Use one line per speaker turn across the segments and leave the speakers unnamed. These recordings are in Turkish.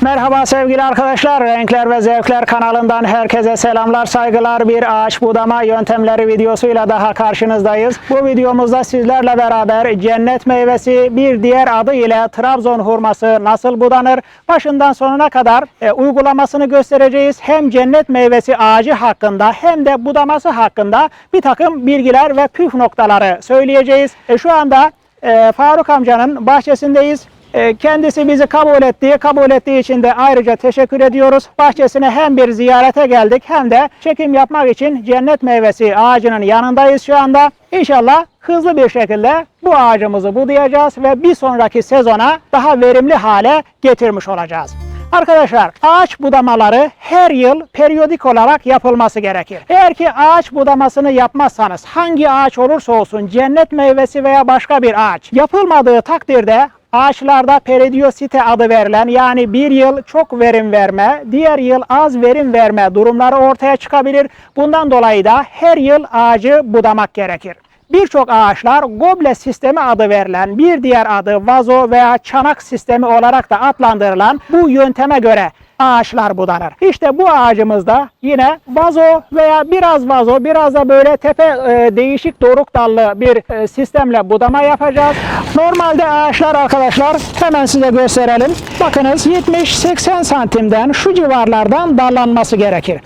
Merhaba sevgili arkadaşlar. Renkler ve Zevkler kanalından herkese selamlar, saygılar. Bir ağaç budama yöntemleri videosuyla daha karşınızdayız. Bu videomuzda sizlerle beraber cennet meyvesi bir diğer adı ile Trabzon hurması nasıl budanır? Başından sonuna kadar e, uygulamasını göstereceğiz. Hem cennet meyvesi ağacı hakkında hem de budaması hakkında bir takım bilgiler ve püf noktaları söyleyeceğiz. E, şu anda e, Faruk amcanın bahçesindeyiz. E, Kendisi bizi kabul ettiği, kabul ettiği için de ayrıca teşekkür ediyoruz. Bahçesine hem bir ziyarete geldik hem de çekim yapmak için cennet meyvesi ağacının yanındayız şu anda. İnşallah hızlı bir şekilde bu ağacımızı budayacağız ve bir sonraki sezona daha verimli hale getirmiş olacağız. Arkadaşlar ağaç budamaları her yıl periyodik olarak yapılması gerekir. Eğer ki ağaç budamasını yapmazsanız hangi ağaç olursa olsun cennet meyvesi veya başka bir ağaç yapılmadığı takdirde ağaçlarda peridiyosite adı verilen yani bir yıl çok verim verme, diğer yıl az verim verme durumları ortaya çıkabilir. Bundan dolayı da her yıl ağacı budamak gerekir. Birçok ağaçlar goble sistemi adı verilen bir diğer adı vazo veya çanak sistemi olarak da adlandırılan bu yönteme göre ağaçlar budanır. İşte bu ağacımızda yine vazo veya biraz vazo biraz da böyle tepe e, değişik doruk dallı bir e, sistemle budama yapacağız. Normalde ağaçlar arkadaşlar hemen size gösterelim. Bakınız 70-80 santimden şu civarlardan dallanması gerekir.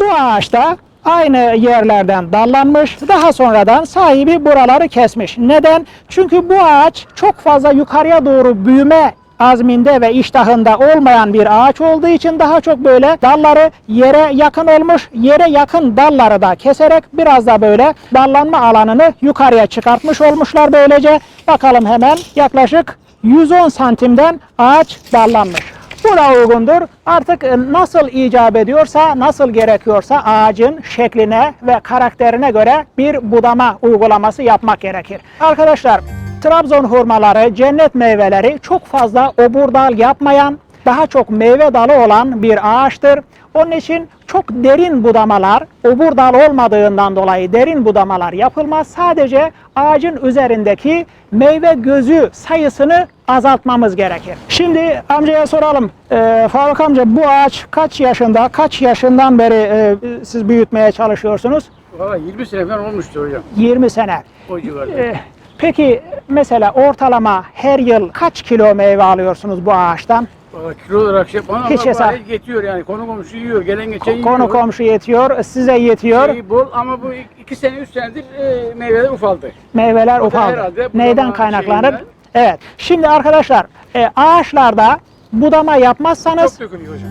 Bu ağaçta aynı yerlerden dallanmış. Daha sonradan sahibi buraları kesmiş. Neden? Çünkü bu ağaç çok fazla yukarıya doğru büyüme azminde ve iştahında olmayan bir ağaç olduğu için daha çok böyle dalları yere yakın olmuş. Yere yakın dalları da keserek biraz da böyle dallanma alanını yukarıya çıkartmış olmuşlar böylece. Bakalım hemen yaklaşık 110 santimden ağaç dallanmış. Bu da uygundur. Artık e, nasıl icap ediyorsa, nasıl gerekiyorsa ağacın şekline ve karakterine göre bir budama uygulaması yapmak gerekir. Arkadaşlar Trabzon hurmaları, cennet meyveleri çok fazla obur dal yapmayan, daha çok meyve dalı olan bir ağaçtır. Onun için çok derin budamalar, obur dal olmadığından dolayı derin budamalar yapılmaz. Sadece ağacın üzerindeki meyve gözü sayısını azaltmamız gerekir. Şimdi amcaya soralım. Ee, Faruk amca bu ağaç kaç yaşında, kaç yaşından beri e, siz büyütmeye çalışıyorsunuz?
Valla 20 sene falan olmuştur hocam.
20 sene.
O civarda.
Ee, peki mesela ortalama her yıl kaç kilo meyve alıyorsunuz bu ağaçtan?
Valla kilo olarak şey yapmam
Hiç hesap-
yetiyor yani. Konu komşu yiyor. Gelen geçen yiyor.
Konu komşu yetiyor, size yetiyor.
Şeyi bol ama bu iki sene, üç senedir e, meyveler ufaldı.
Meyveler
da
ufaldı.
herhalde
Neyden kaynaklanır?
şeyinden.
Evet. Şimdi arkadaşlar e, ağaçlarda budama yapmazsanız
Çok dökülüyor hocam.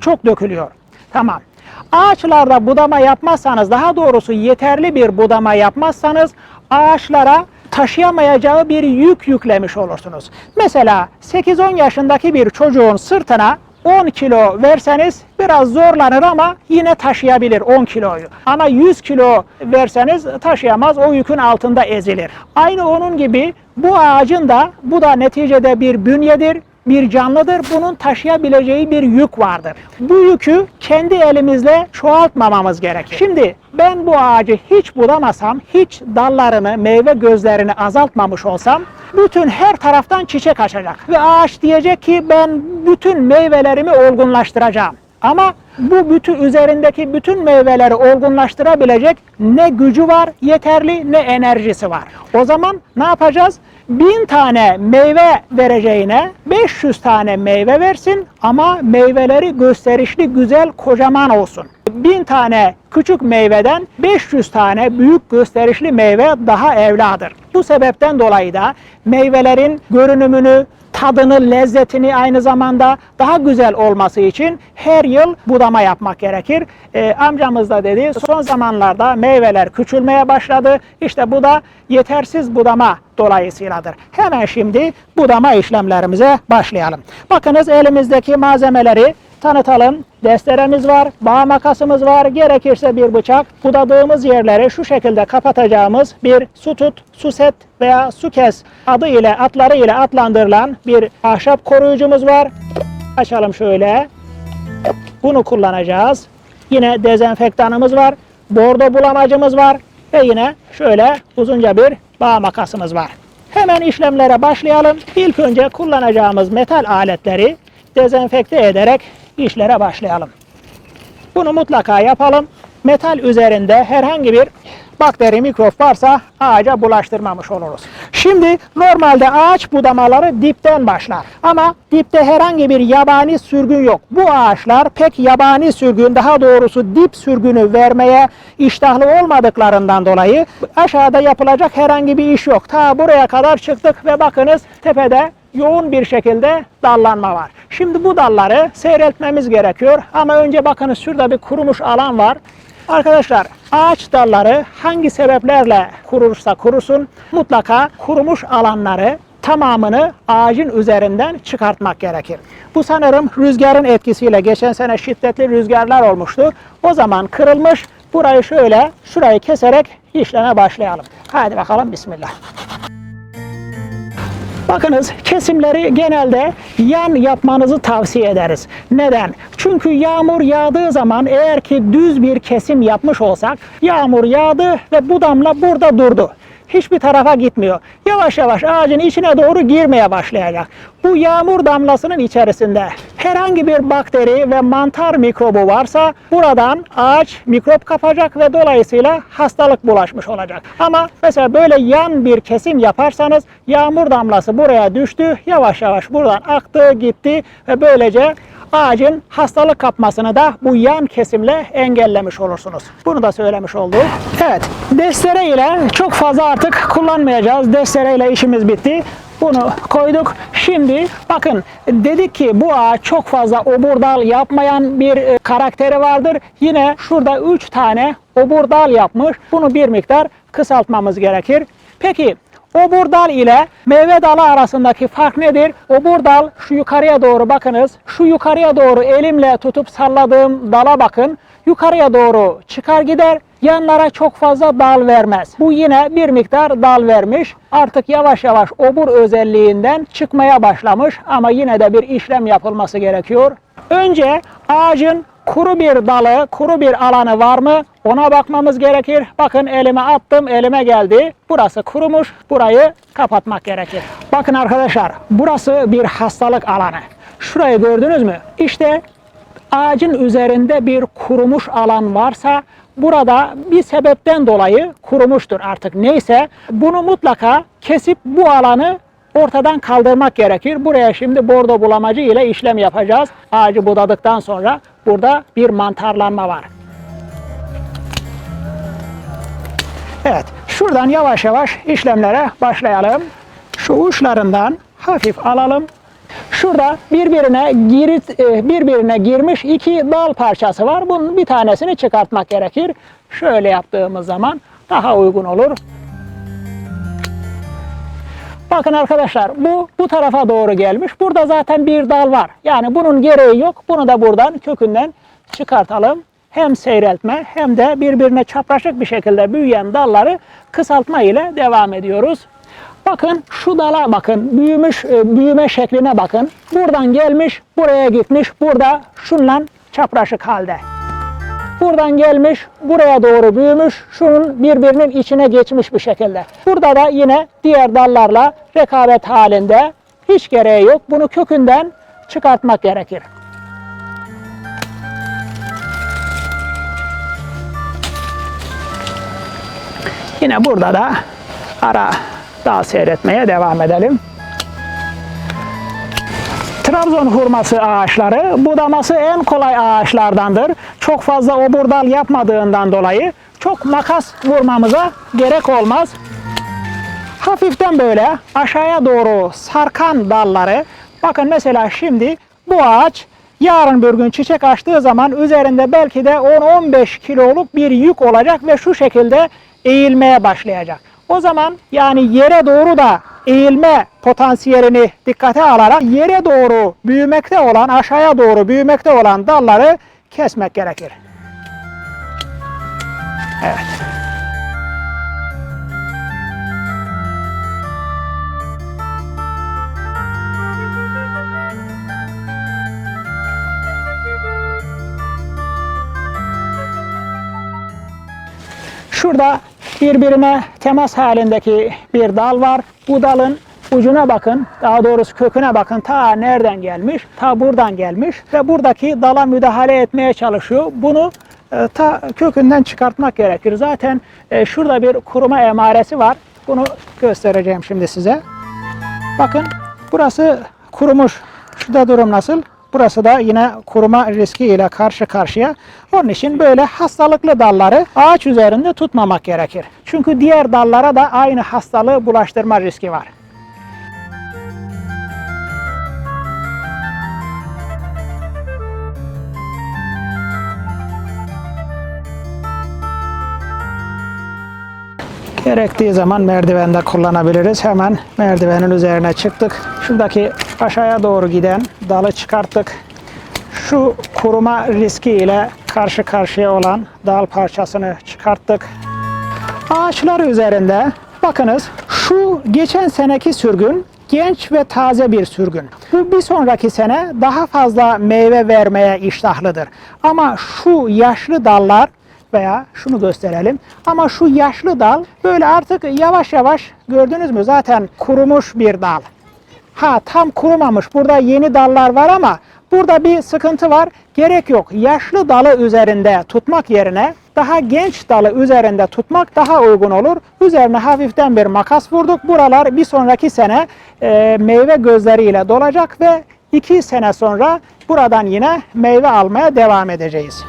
çok dökülüyor. Tamam. Ağaçlarda budama yapmazsanız, daha doğrusu yeterli bir budama yapmazsanız ağaçlara taşıyamayacağı bir yük yüklemiş olursunuz. Mesela 8-10 yaşındaki bir çocuğun sırtına 10 kilo verseniz biraz zorlanır ama yine taşıyabilir 10 kiloyu. Ama 100 kilo verseniz taşıyamaz, o yükün altında ezilir. Aynı onun gibi bu ağacın da bu da neticede bir bünyedir, bir canlıdır. Bunun taşıyabileceği bir yük vardır. Bu yükü kendi elimizle çoğaltmamamız gerekir. Şimdi ben bu ağacı hiç budamasam, hiç dallarını, meyve gözlerini azaltmamış olsam bütün her taraftan çiçek açacak. Ve ağaç diyecek ki ben bütün meyvelerimi olgunlaştıracağım. Ama bu bütün üzerindeki bütün meyveleri olgunlaştırabilecek ne gücü var yeterli ne enerjisi var. O zaman ne yapacağız? Bin tane meyve vereceğine 500 tane meyve versin ama meyveleri gösterişli güzel kocaman olsun. Bin tane küçük meyveden 500 tane büyük gösterişli meyve daha evladır. Bu sebepten dolayı da meyvelerin görünümünü, tadını, lezzetini aynı zamanda daha güzel olması için her yıl budama yapmak gerekir. Ee, amcamız da dedi son zamanlarda meyveler küçülmeye başladı. İşte bu da yetersiz budama dolayısıyladır. Hemen şimdi budama işlemlerimize başlayalım. Bakınız elimizdeki malzemeleri tanıtalım. Desteremiz var, bağ makasımız var, gerekirse bir bıçak. Budadığımız yerleri şu şekilde kapatacağımız bir su tut, su set veya su kes adı ile adları ile adlandırılan bir ahşap koruyucumuz var. Açalım şöyle. Bunu kullanacağız. Yine dezenfektanımız var. Bordo bulamacımız var. Ve yine şöyle uzunca bir bağ makasımız var. Hemen işlemlere başlayalım. İlk önce kullanacağımız metal aletleri dezenfekte ederek işlere başlayalım. Bunu mutlaka yapalım. Metal üzerinde herhangi bir bakteri, mikrop varsa ağaca bulaştırmamış oluruz. Şimdi normalde ağaç budamaları dipten başlar. Ama dipte herhangi bir yabani sürgün yok. Bu ağaçlar pek yabani sürgün, daha doğrusu dip sürgünü vermeye iştahlı olmadıklarından dolayı aşağıda yapılacak herhangi bir iş yok. Ta buraya kadar çıktık ve bakınız tepede yoğun bir şekilde dallanma var. Şimdi bu dalları seyreltmemiz gerekiyor ama önce bakınız şurada bir kurumuş alan var. Arkadaşlar ağaç dalları hangi sebeplerle kurursa kurusun mutlaka kurumuş alanları tamamını ağacın üzerinden çıkartmak gerekir. Bu sanırım rüzgarın etkisiyle geçen sene şiddetli rüzgarlar olmuştu. O zaman kırılmış. Burayı şöyle şurayı keserek işleme başlayalım. Hadi bakalım bismillah. Bakınız kesimleri genelde yan yapmanızı tavsiye ederiz. Neden? Çünkü yağmur yağdığı zaman eğer ki düz bir kesim yapmış olsak yağmur yağdı ve bu damla burada durdu. Hiçbir tarafa gitmiyor. Yavaş yavaş ağacın içine doğru girmeye başlayacak. Bu yağmur damlasının içerisinde herhangi bir bakteri ve mantar mikrobu varsa buradan ağaç mikrop kapacak ve dolayısıyla hastalık bulaşmış olacak. Ama mesela böyle yan bir kesim yaparsanız yağmur damlası buraya düştü. Yavaş yavaş buradan aktı gitti ve böylece ağacın hastalık kapmasını da bu yan kesimle engellemiş olursunuz. Bunu da söylemiş olduk. Evet, destere ile çok fazla artık kullanmayacağız. Destere ile işimiz bitti. Bunu koyduk. Şimdi bakın dedik ki bu ağaç çok fazla oburdal yapmayan bir e, karakteri vardır. Yine şurada 3 tane oburdal yapmış. Bunu bir miktar kısaltmamız gerekir. Peki Obur dal ile meyve dalı arasındaki fark nedir? Obur dal şu yukarıya doğru bakınız. Şu yukarıya doğru elimle tutup salladığım dala bakın. Yukarıya doğru çıkar gider. Yanlara çok fazla dal vermez. Bu yine bir miktar dal vermiş. Artık yavaş yavaş obur özelliğinden çıkmaya başlamış ama yine de bir işlem yapılması gerekiyor. Önce ağacın kuru bir dalı, kuru bir alanı var mı? Ona bakmamız gerekir. Bakın elime attım, elime geldi. Burası kurumuş, burayı kapatmak gerekir. Bakın arkadaşlar, burası bir hastalık alanı. Şurayı gördünüz mü? İşte ağacın üzerinde bir kurumuş alan varsa burada bir sebepten dolayı kurumuştur artık neyse. Bunu mutlaka kesip bu alanı ortadan kaldırmak gerekir. Buraya şimdi bordo bulamacı ile işlem yapacağız. Ağacı budadıktan sonra burada bir mantarlanma var. Evet, şuradan yavaş yavaş işlemlere başlayalım. Şu uçlarından hafif alalım. Şurada birbirine girit, e, birbirine girmiş iki dal parçası var. Bunun bir tanesini çıkartmak gerekir. Şöyle yaptığımız zaman daha uygun olur. Bakın arkadaşlar bu bu tarafa doğru gelmiş. Burada zaten bir dal var. Yani bunun gereği yok. Bunu da buradan kökünden çıkartalım. Hem seyreltme hem de birbirine çapraşık bir şekilde büyüyen dalları kısaltma ile devam ediyoruz. Bakın şu dala bakın. Büyümüş e, büyüme şekline bakın. Buradan gelmiş, buraya gitmiş. Burada şunla çapraşık halde. Buradan gelmiş, buraya doğru büyümüş, şunun birbirinin içine geçmiş bir şekilde. Burada da yine diğer dallarla rekabet halinde. Hiç gereği yok. Bunu kökünden çıkartmak gerekir. Yine burada da ara dal seyretmeye devam edelim. Trabzon hurması ağaçları budaması en kolay ağaçlardandır. Çok fazla oburdal yapmadığından dolayı çok makas vurmamıza gerek olmaz. Hafiften böyle aşağıya doğru sarkan dalları bakın mesela şimdi bu ağaç yarın bir gün çiçek açtığı zaman üzerinde belki de 10-15 kiloluk bir yük olacak ve şu şekilde eğilmeye başlayacak. O zaman yani yere doğru da eğilme potansiyelini dikkate alarak yere doğru büyümekte olan, aşağıya doğru büyümekte olan dalları kesmek gerekir. Evet. Şurada birbirine temas halindeki bir dal var. Bu dalın ucuna bakın, daha doğrusu köküne bakın. Ta nereden gelmiş? Ta buradan gelmiş ve buradaki dala müdahale etmeye çalışıyor. Bunu e, ta kökünden çıkartmak gerekir. Zaten e, şurada bir kuruma emaresi var. Bunu göstereceğim şimdi size. Bakın burası kurumuş. Şurada durum nasıl? Burası da yine kuruma riski ile karşı karşıya. Onun için böyle hastalıklı dalları ağaç üzerinde tutmamak gerekir. Çünkü diğer dallara da aynı hastalığı bulaştırma riski var. Gerektiği zaman merdivende kullanabiliriz. Hemen merdivenin üzerine çıktık. Şuradaki aşağıya doğru giden dalı çıkarttık. Şu kuruma riski ile karşı karşıya olan dal parçasını çıkarttık. Ağaçlar üzerinde bakınız şu geçen seneki sürgün genç ve taze bir sürgün. Bu bir sonraki sene daha fazla meyve vermeye iştahlıdır. Ama şu yaşlı dallar veya şunu gösterelim. Ama şu yaşlı dal böyle artık yavaş yavaş gördünüz mü zaten kurumuş bir dal. Ha tam kurumamış. Burada yeni dallar var ama burada bir sıkıntı var. Gerek yok. Yaşlı dalı üzerinde tutmak yerine daha genç dalı üzerinde tutmak daha uygun olur. Üzerine hafiften bir makas vurduk. Buralar bir sonraki sene e, meyve gözleriyle dolacak ve iki sene sonra buradan yine meyve almaya devam edeceğiz.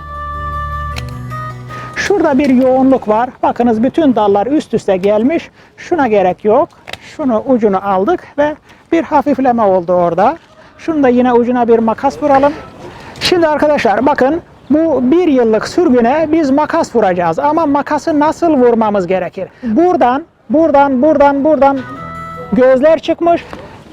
Şurada bir yoğunluk var. Bakınız bütün dallar üst üste gelmiş. Şuna gerek yok. Şunu ucunu aldık ve bir hafifleme oldu orada. Şunu da yine ucuna bir makas vuralım. Şimdi arkadaşlar bakın bu bir yıllık sürgüne biz makas vuracağız. Ama makası nasıl vurmamız gerekir? Buradan, buradan, buradan, buradan gözler çıkmış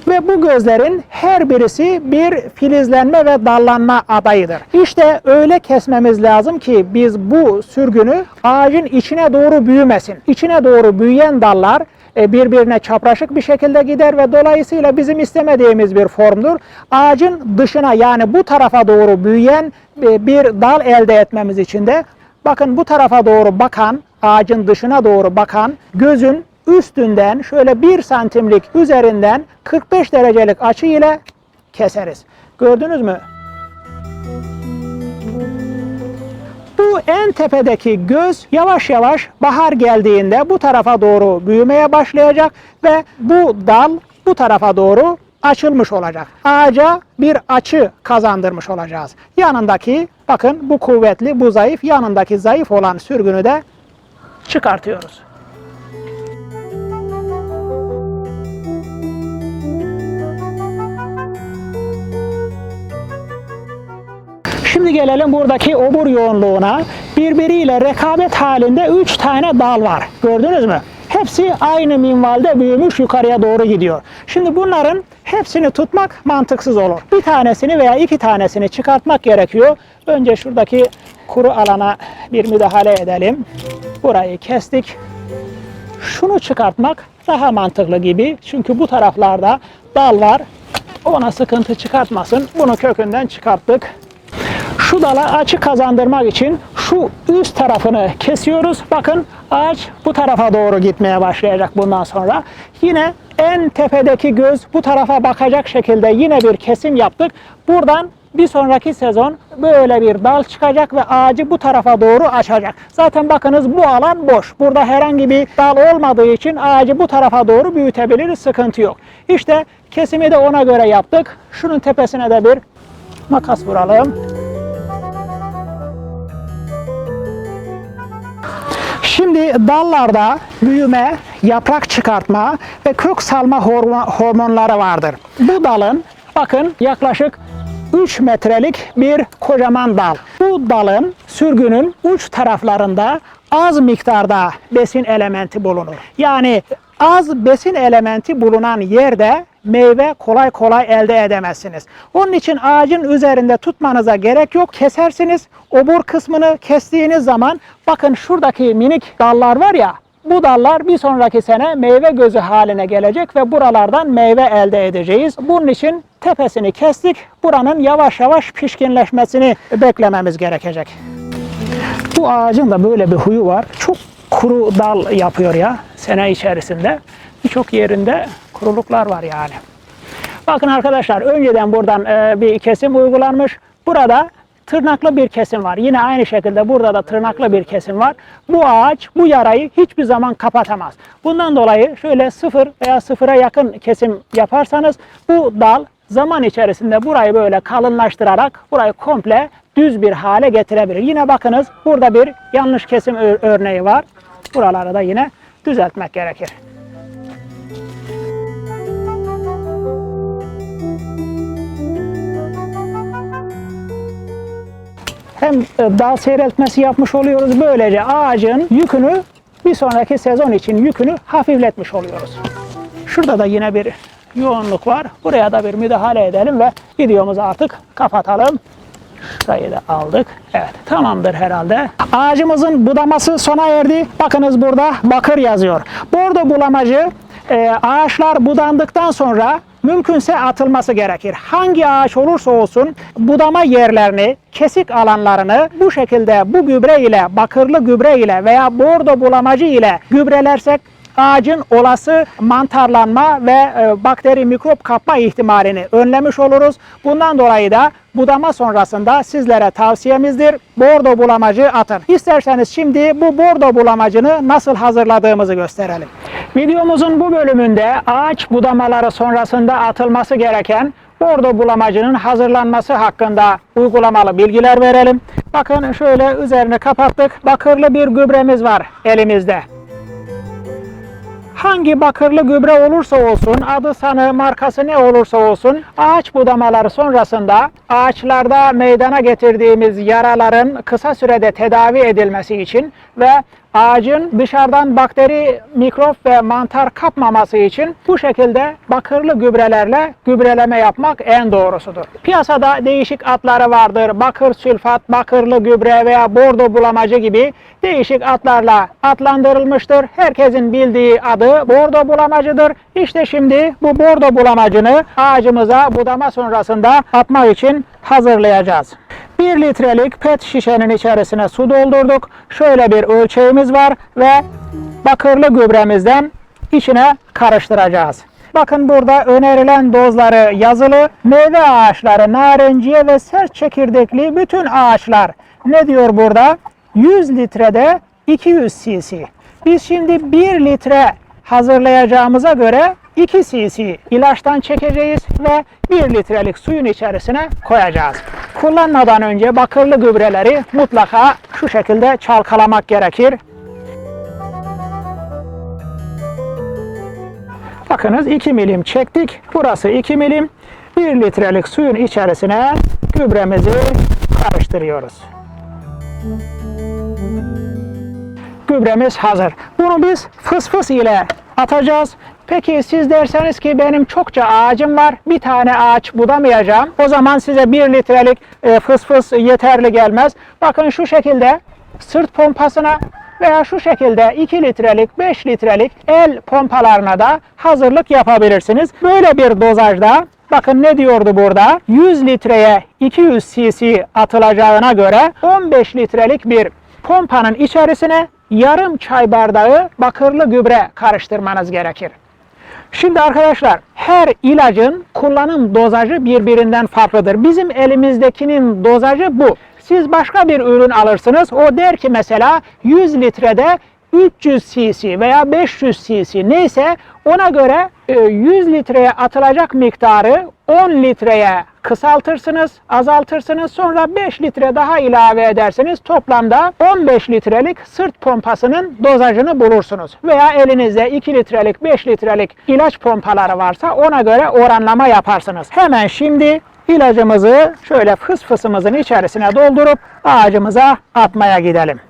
ve bu gözlerin her birisi bir filizlenme ve dallanma adayıdır. İşte öyle kesmemiz lazım ki biz bu sürgünü ağacın içine doğru büyümesin. İçine doğru büyüyen dallar e, birbirine çapraşık bir şekilde gider ve dolayısıyla bizim istemediğimiz bir formdur. Ağacın dışına yani bu tarafa doğru büyüyen e, bir dal elde etmemiz için de bakın bu tarafa doğru bakan, ağacın dışına doğru bakan gözün üstünden şöyle bir santimlik üzerinden 45 derecelik açı ile keseriz. Gördünüz mü? Bu en tepedeki göz yavaş yavaş bahar geldiğinde bu tarafa doğru büyümeye başlayacak ve bu dal bu tarafa doğru açılmış olacak. Ağaca bir açı kazandırmış olacağız. Yanındaki bakın bu kuvvetli, bu zayıf, yanındaki zayıf olan sürgünü de çıkartıyoruz. Şimdi gelelim buradaki obur yoğunluğuna. Birbiriyle rekabet halinde 3 tane dal var. Gördünüz mü? Hepsi aynı minvalde büyümüş yukarıya doğru gidiyor. Şimdi bunların hepsini tutmak mantıksız olur. Bir tanesini veya iki tanesini çıkartmak gerekiyor. Önce şuradaki kuru alana bir müdahale edelim. Burayı kestik. Şunu çıkartmak daha mantıklı gibi. Çünkü bu taraflarda dal var. Ona sıkıntı çıkartmasın. Bunu kökünden çıkarttık. Şu dala açı kazandırmak için şu üst tarafını kesiyoruz. Bakın ağaç bu tarafa doğru gitmeye başlayacak bundan sonra. Yine en tepedeki göz bu tarafa bakacak şekilde yine bir kesim yaptık. Buradan bir sonraki sezon böyle bir dal çıkacak ve ağacı bu tarafa doğru açacak. Zaten bakınız bu alan boş. Burada herhangi bir dal olmadığı için ağacı bu tarafa doğru büyütebiliriz. Sıkıntı yok. İşte kesimi de ona göre yaptık. Şunun tepesine de bir makas vuralım. Şimdi dallarda büyüme, yaprak çıkartma ve kök salma hormo- hormonları vardır. Bu dalın bakın yaklaşık 3 metrelik bir kocaman dal. Bu dalın sürgünün uç taraflarında az miktarda besin elementi bulunur. Yani az besin elementi bulunan yerde meyve kolay kolay elde edemezsiniz. Onun için ağacın üzerinde tutmanıza gerek yok. Kesersiniz. Obur kısmını kestiğiniz zaman bakın şuradaki minik dallar var ya bu dallar bir sonraki sene meyve gözü haline gelecek ve buralardan meyve elde edeceğiz. Bunun için tepesini kestik. Buranın yavaş yavaş pişkinleşmesini beklememiz gerekecek. Bu ağacın da böyle bir huyu var. Çok kuru dal yapıyor ya sene içerisinde. Birçok yerinde kuruluklar var yani. Bakın arkadaşlar önceden buradan e, bir kesim uygulanmış. Burada tırnaklı bir kesim var. Yine aynı şekilde burada da tırnaklı bir kesim var. Bu ağaç bu yarayı hiçbir zaman kapatamaz. Bundan dolayı şöyle sıfır veya sıfıra yakın kesim yaparsanız bu dal zaman içerisinde burayı böyle kalınlaştırarak burayı komple düz bir hale getirebilir. Yine bakınız burada bir yanlış kesim örneği var. Buraları da yine düzeltmek gerekir. hem e, dal seyreltmesi yapmış oluyoruz. Böylece ağacın yükünü bir sonraki sezon için yükünü hafifletmiş oluyoruz. Şurada da yine bir yoğunluk var. Buraya da bir müdahale edelim ve videomuzu artık kapatalım. Şurayı da aldık. Evet tamamdır herhalde. Ağacımızın budaması sona erdi. Bakınız burada bakır yazıyor. Bordo bulamacı e, ağaçlar budandıktan sonra mümkünse atılması gerekir. Hangi ağaç olursa olsun budama yerlerini, kesik alanlarını bu şekilde bu gübre ile, bakırlı gübre ile veya bordo bulamacı ile gübrelersek ağacın olası mantarlanma ve e, bakteri mikrop kapma ihtimalini önlemiş oluruz. Bundan dolayı da budama sonrasında sizlere tavsiyemizdir. Bordo bulamacı atın. İsterseniz şimdi bu bordo bulamacını nasıl hazırladığımızı gösterelim. Videomuzun bu bölümünde ağaç budamaları sonrasında atılması gereken bordo bulamacının hazırlanması hakkında uygulamalı bilgiler verelim. Bakın şöyle üzerini kapattık. Bakırlı bir gübremiz var elimizde. Hangi bakırlı gübre olursa olsun, adı sanı, markası ne olursa olsun, ağaç budamaları sonrasında ağaçlarda meydana getirdiğimiz yaraların kısa sürede tedavi edilmesi için ve ağacın dışarıdan bakteri, mikrop ve mantar kapmaması için bu şekilde bakırlı gübrelerle gübreleme yapmak en doğrusudur. Piyasada değişik adları vardır. Bakır sülfat, bakırlı gübre veya bordo bulamacı gibi değişik adlarla adlandırılmıştır. Herkesin bildiği adı bordo bulamacıdır. İşte şimdi bu bordo bulamacını ağacımıza budama sonrasında atmak için hazırlayacağız. 1 litrelik pet şişenin içerisine su doldurduk. Şöyle bir ölçeğimiz var ve bakırlı gübremizden içine karıştıracağız. Bakın burada önerilen dozları yazılı. Meyve ağaçları, narenciye ve sert çekirdekli bütün ağaçlar ne diyor burada? 100 litrede 200 cc. Biz şimdi 1 litre hazırlayacağımıza göre 2 cc ilaçtan çekeceğiz ve 1 litrelik suyun içerisine koyacağız. Kullanmadan önce bakırlı gübreleri mutlaka şu şekilde çalkalamak gerekir. Bakınız 2 milim çektik. Burası 2 milim. 1 litrelik suyun içerisine gübremizi karıştırıyoruz. Gübremiz hazır. Bunu biz fıs fıs ile atacağız. Peki siz derseniz ki benim çokça ağacım var. Bir tane ağaç budamayacağım. O zaman size 1 litrelik e, fıs yeterli gelmez. Bakın şu şekilde sırt pompasına veya şu şekilde 2 litrelik, 5 litrelik el pompalarına da hazırlık yapabilirsiniz. Böyle bir dozajda bakın ne diyordu burada? 100 litreye 200 cc atılacağına göre 15 litrelik bir pompanın içerisine yarım çay bardağı bakırlı gübre karıştırmanız gerekir. Şimdi arkadaşlar her ilacın kullanım dozajı birbirinden farklıdır. Bizim elimizdekinin dozajı bu. Siz başka bir ürün alırsınız. O der ki mesela 100 litrede 300 cc veya 500 cc neyse ona göre 100 litreye atılacak miktarı 10 litreye kısaltırsınız, azaltırsınız. Sonra 5 litre daha ilave edersiniz. Toplamda 15 litrelik sırt pompasının dozajını bulursunuz. Veya elinizde 2 litrelik, 5 litrelik ilaç pompaları varsa ona göre oranlama yaparsınız. Hemen şimdi ilacımızı şöyle fıs fısımızın içerisine doldurup ağacımıza atmaya gidelim.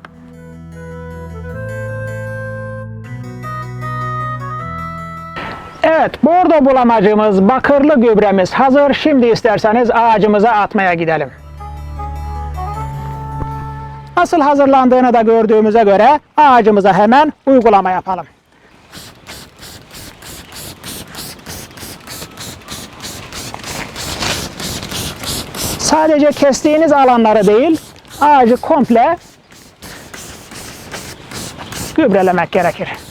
Evet, bordo bulamacımız, bakırlı gübremiz hazır. Şimdi isterseniz ağacımıza atmaya gidelim. Nasıl hazırlandığını da gördüğümüze göre ağacımıza hemen uygulama yapalım. Sadece kestiğiniz alanları değil, ağacı komple gübrelemek gerekir.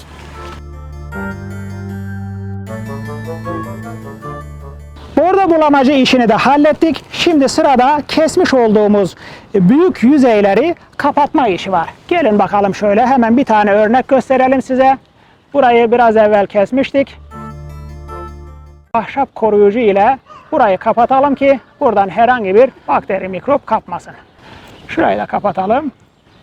Gübre bulamacı işini de hallettik. Şimdi sırada kesmiş olduğumuz büyük yüzeyleri kapatma işi var. Gelin bakalım şöyle hemen bir tane örnek gösterelim size. Burayı biraz evvel kesmiştik. Ahşap koruyucu ile burayı kapatalım ki buradan herhangi bir bakteri mikrop kapmasın. Şurayı da kapatalım.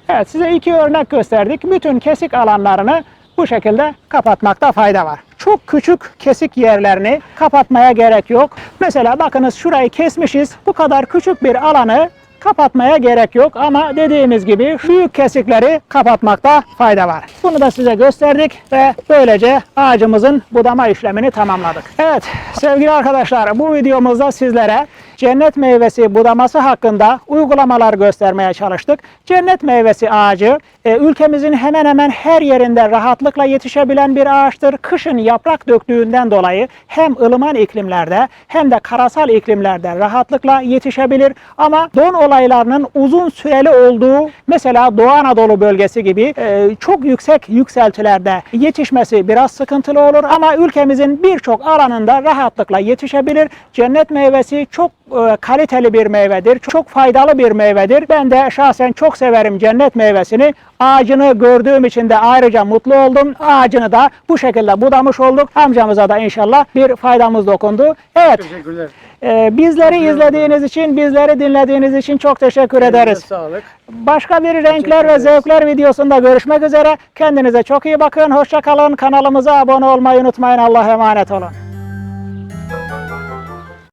Evet size iki örnek gösterdik. Bütün kesik alanlarını bu şekilde kapatmakta fayda var. Çok küçük kesik yerlerini kapatmaya gerek yok. Mesela bakınız şurayı kesmişiz. Bu kadar küçük bir alanı kapatmaya gerek yok ama dediğimiz gibi büyük kesikleri kapatmakta fayda var. Bunu da size gösterdik ve böylece ağacımızın budama işlemini tamamladık. Evet sevgili arkadaşlar bu videomuzda sizlere cennet meyvesi budaması hakkında uygulamalar göstermeye çalıştık. Cennet meyvesi ağacı ülkemizin hemen hemen her yerinde rahatlıkla yetişebilen bir ağaçtır. Kışın yaprak döktüğünden dolayı hem ılıman iklimlerde hem de karasal iklimlerde rahatlıkla yetişebilir. Ama don olaylarının uzun süreli olduğu mesela Doğu Anadolu bölgesi gibi e, çok yüksek yükseltilerde yetişmesi biraz sıkıntılı olur ama ülkemizin birçok alanında rahatlıkla yetişebilir. Cennet meyvesi çok e, kaliteli bir meyvedir. Çok faydalı bir meyvedir. Ben de şahsen çok severim cennet meyvesini. Ağacını gördüğüm için de ayrıca mutlu oldum. Ağacını da bu şekilde budamış olduk. Amcamıza da inşallah bir faydamız dokundu. Evet,
Teşekkürler.
e, bizleri izlediğiniz için, bizleri dinlediğiniz için çok teşekkür ederiz.
Sağlık.
Başka bir renkler ve zevkler videosunda görüşmek üzere. Kendinize çok iyi bakın. Hoşça kalın. Kanalımıza abone olmayı unutmayın. Allah'a emanet olun.